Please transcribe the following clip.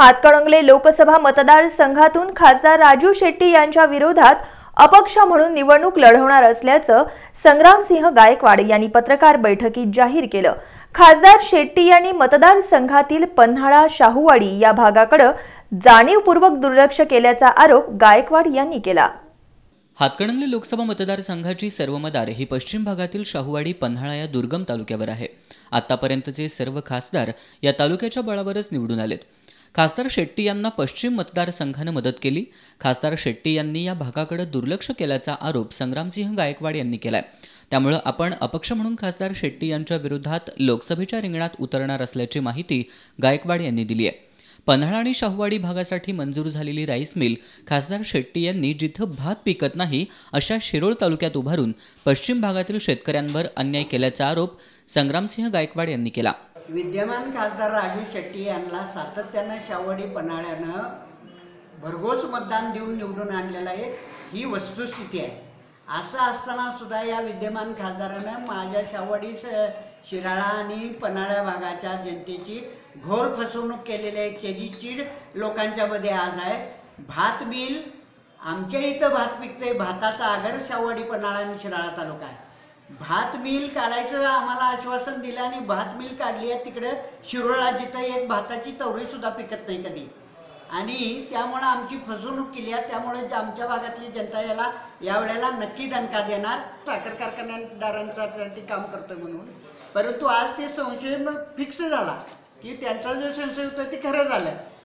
हातकणंगले लोकसभा मतदारसंघातून खासदार राजू शेट्टी यांच्या विरोधात अपक्ष म्हणून निवडणूक लढवणार असल्याचं संग्रामसिंह गायकवाड यांनी पत्रकार बैठकीत जाहीर केलं. खासदार शेट्टी यांनी मतदारसंघातील पन्हाळा शाहूवाडी या भागाकडे जाणीवपूर्वक दुर्लक्ष केल्याचा आरोप गायकवाड यांनी केला. हातकणंगले लोकसभा मतदारसंघाची सर्व मदार ही पश्चिम भागातील शाहूवाडी पन्हाळा या दुर्गम तालुक्यावर आहे. आतापर्यंतचे सर्व खासदार या तालुक्याच्या बळावरच निवडून आलेत. खासदार शेट्टी यांना पश्चिम मतदारसंघानं मदत केली. खासदार शेट्टी यांनी या भागाकडे दुर्लक्ष केल्याचा आरोप संग्रामसिंह गायकवाड यांनी केलाय. त्यामुळं आपण अपक्ष म्हणून खासदार शेट्टी यांच्या विरोधात लोकसभेच्या रिंगणात उतरणार असल्याची माहिती गायकवाड यांनी दिली आहे. पन्हाळा आणि शाहूवाडी भागासाठी मंजूर झालेली राईस मिल खासदार शेट्टी यांनी जिथं भात पिकत नाही अशा शिरोळ तालुक्यात उभारून पश्चिम भागातील शेतकऱ्यांवर अन्याय केल्याचा आरोप संग्रामसिंह गायकवाड यांनी केला. विद्यमान खासदार राजू शेट्टी यांना सातत्यानं शावडी पन्हाळ्यानं भरघोस मतदान देऊन निवडून आणलेलं आहे. ही वस्तुस्थिती आहे. असं असताना सुद्धा या विद्यमान खासदारानं माझ्या शावडी शिराळा आणि पन्हाळ्या भागाच्या जनतेची घोर फसवणूक केलेली आहे. त्याची चीड लोकांच्यामध्ये आज आहे. भात मिल आमच्या इथं भात पिकतंय. भाताचा आगर शावडी पन्हाळा आणि शिराळा तालुका आहे. भात मिल काढायचं आम्हाला आश्वासन दिलं आणि भात मिल काढली आहे तिकडं. शिरोळा जिथं एक भाताची तवरी सुद्धा पिकत नाही कधी. आणि त्यामुळं आमची फसवणूक केली आहे. त्यामुळे आमच्या भागातली जनता याला यावेळेला नक्की दणका देणार. साखर कारखान्यादारांसाठी काम करतोय म्हणून. परंतु आज ते संशय फिक्स झाला की त्यांचा जो संशय होता ते खरं झालं